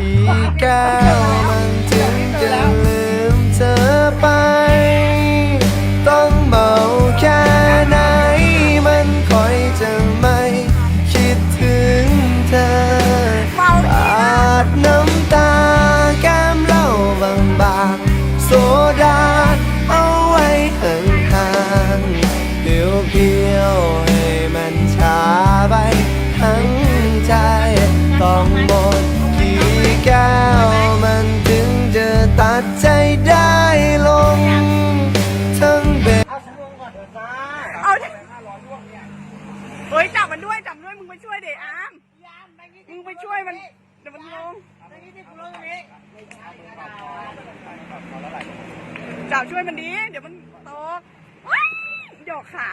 อีก้วมันถึงจะลืมเธอไป ต้องเมาแค่ไหน มันคอยจะไม่คิดถึงเธอเมาปาดน้ำตาแก้มเหล่าบางบางโซดาเอาไว้ห่างๆเพียวเพียวให้มันชาไปทั้งใจต้องหมดกี่ ดใจได้ลง ทั้งเบ็ดเอาดิเฮ้ยจับมันด้วยจับมันด้วยมึงไปช่วยเด็อามมึงไปช่วยมันเดี๋ยวมันลงจับช่วยมันดีเดี๋ยวมันตกว้ายหยอกขา